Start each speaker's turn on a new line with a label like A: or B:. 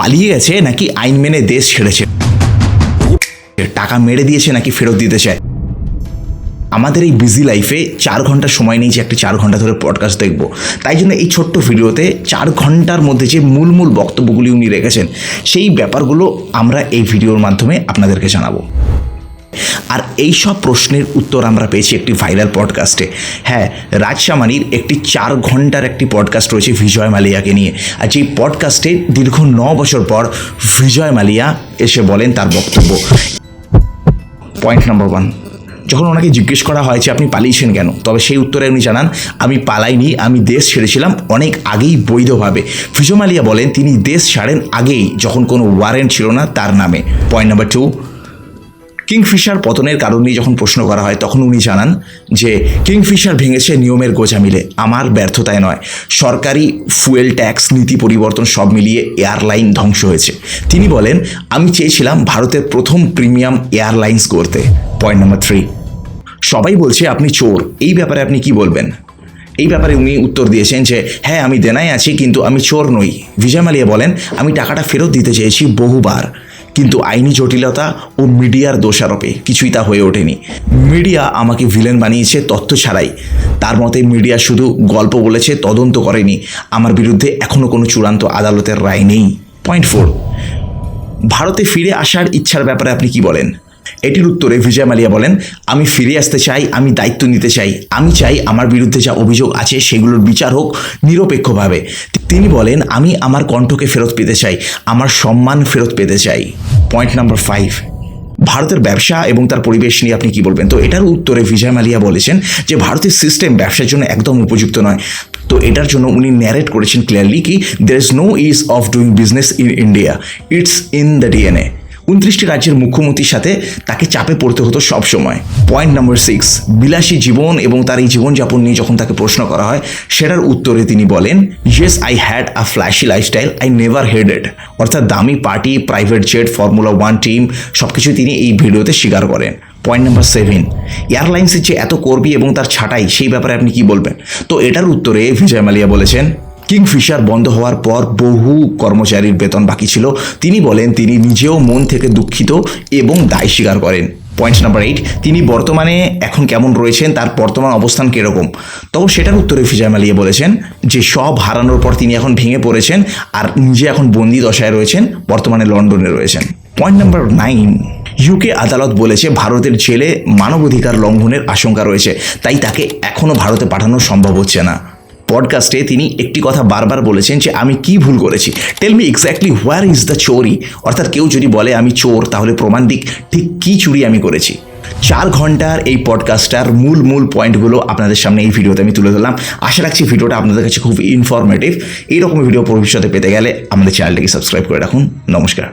A: পালিয়ে গেছে নাকি আইন মেনে দেশ ছেড়েছে? টাকা মেরে দিয়েছে নাকি ফেরত দিতে চায়? আমাদের এই বিজি লাইফে চার ঘণ্টা সময় যে একটা চার ঘণ্টা ধরে পডকাস্ট দেখব। তাই জন্য এই ছোট্ট ভিডিওতে চার ঘণ্টার মধ্যে যে মূল মূল বক্তব্যগুলি উনি রেখেছেন, সেই ব্যাপারগুলো আমরা এই ভিডিওর মাধ্যমে আপনাদেরকে জানাব। আর এই সব প্রশ্নের উত্তর আমরা পেয়েছি একটি ভাইরাল পডকাস্টে হ্যাঁ রাজসামানির একটি চার ঘণ্টার একটি পডকাস্ট রয়েছে বিজয় মালিয়াকে নিয়ে। আর যেই পডকাস্টে দীর্ঘ ন বছর পর বিজয় মালিয়া এসে বলেন তার বক্তব্য। পয়েন্ট নাম্বার ওয়ান যখন ওনাকে জিজ্ঞেস করা হয় যে আপনি পালিয়েছেন কেন, তবে সেই উত্তরে উনি জানান, আমি পালাইনি, আমি দেশ ছেড়েছিলাম অনেক আগেই বৈধভাবে। ফিজো মালিয়া বলেন, তিনি দেশ ছাড়েন আগেই, যখন কোনো ওয়ারেন্ট ছিল না তার নামে। পয়েন্ট নাম্বার টু কিংফিশার পতনের কারণ নিয়ে যখন প্রশ্ন করা হয়, তখন উনি জানান যে কিংফিশার ভেঙেছে নিয়মের গোজা মিলে। আমার ব্যর্থতায় নয়। সরকারি ফুয়েল ট্যাক্স নীতি পরিবর্তন সব মিলিয়ে এয়ারলাইন ধ্বংস হয়েছে। তিনি বলেন, আমি চেয়েছিলাম ভারতের প্রথম প্রিমিয়াম এয়ারলাইন্স করতে পয়েন্ট নাম্বার থ্রি। সবাই বলছে, আপনি চোর। এই ব্যাপারে আপনি কি বলবেন? এই ব্যাপারে উনি উত্তর দিয়েছেন যে হ্যাঁ আমি দেনায় আছি, কিন্তু আমি চোর নই। বিজয় মালিয়া বলেন, আমি টাকাটা ফেরত দিতে চেয়েছি বহুবার। কিন্তু আইনি জটিলতা ও মিডিয়ার দোষারোপে কিছুই তা হয়ে ওঠেনি। মিডিয়া আমাকে ভিলেন বানিয়েছে তথ্য ছাড়াই। তার মতে মিডিয়া শুধু গল্প বলেছে, তদন্ত করেনি। আমার বিরুদ্ধে এখনও কোনো চূড়ান্ত আদালতের রায় নেই। Point four. ভারতে ফিরে আসার ইচ্ছার ব্যাপারে আপনি কি বলেন? এটির উত্তরে বিজয় মালিয়া বলেন, আমি ফিরে আসতে চাই, আমি দায়িত্ব নিতে চাই, আমি চাই আমার বিরুদ্ধে যা অভিযোগ আছে সেগুলোর বিচার হোক নিরপেক্ষভাবে। তিনি বলেন, আমি আমার কণ্ঠকে ফেরত পেতে চাই, আমার সম্মান ফেরত পেতে চাই। পয়েন্ট নাম্বার ফাইভ ভারতের ব্যবসা এবং তার পরিবেশ নিয়ে আপনি কি বলবেন? তো এটার উত্তরে বিজয় মালিয়া বলেছেন যে, ভারতের সিস্টেম ব্যবসার জন্য একদম উপযুক্ত নয়। তো এটার জন্য উনি ন্যারেট করেছেন ক্লিয়ারলি কি there is no ease of doing business in India it's in the DNA উনত্রিশটি রাজ্যের মুখ্যমন্ত্রীর সাথে তাকে চাপে পড়তে হতো সব সময়। পয়েন্ট নাম্বার সিক্স বিলাসী জীবন এবং তার এই জীবনযাপন নিয়ে যখন তাকে প্রশ্ন করা হয়, সেটার উত্তরে তিনি বলেন yes I had a flashy lifestyle I never headed অর্থাৎ দামি party private jet formula one team সব কিছু তিনি এই ভিডিওতে স্বীকার করেন। পয়েন্ট নাম্বার সেভেন এয়ারলাইন্সের যে এত কর্মী এবং তার ছাঁটাই, সেই ব্যাপারে আপনি কি বলবেন? তো এটার উত্তরে বিজয় মালিয়া বলেছেন কিংফিশার বন্ধ হওয়ার পর বহু কর্মচারীর বেতন বাকি ছিল। তিনি বলেন, তিনি নিজেও মন থেকে দুঃখিত এবং দায় স্বীকার করেন। পয়েন্ট নাম্বার এইট, তিনি বর্তমানে এখন কেমন রয়েছেন, তার বর্তমান অবস্থান কীরকম? তবে সেটার উত্তরে ফিজায় মালিয়া বলেছেন যে, সব হারানোর পর তিনি এখন ভেঙে পড়েছেন আর নিজে এখন বন্দি দশায় রয়েছেন, বর্তমানে লন্ডনে রয়েছেন। পয়েন্ট নাম্বার নাইন, ইউকে আদালত বলেছে ভারতের জেলে মানবাধিকার লঙ্ঘনের আশঙ্কা রয়েছে, তাই তাকে এখনও ভারতে পাঠানো সম্ভব হচ্ছে না। পডকাস্টে তিনি একটি কথা বারবার বলেছেন যে আমি কি ভুল করেছি। Tell me exactly where is the চোরি অর্থাৎ কেউ যদি বলে আমি চোর, তাহলে প্রমাণ দিক ঠিক কী চুরি আমি করেছি। চার ঘণ্টার এই পডকাস্টটার মূল মূল পয়েন্টগুলো আপনাদের সামনে এই ভিডিওতে আমি তুলে ধরলাম। আশা রাখছি ভিডিওটা আপনাদের কাছে খুব ইনফরমেটিভ এইরকম ভিডিও ভবিষ্যতে পেতে গেলে আমাদের চ্যানেলটিকে সাবস্ক্রাইব করে রাখুন। নমস্কার।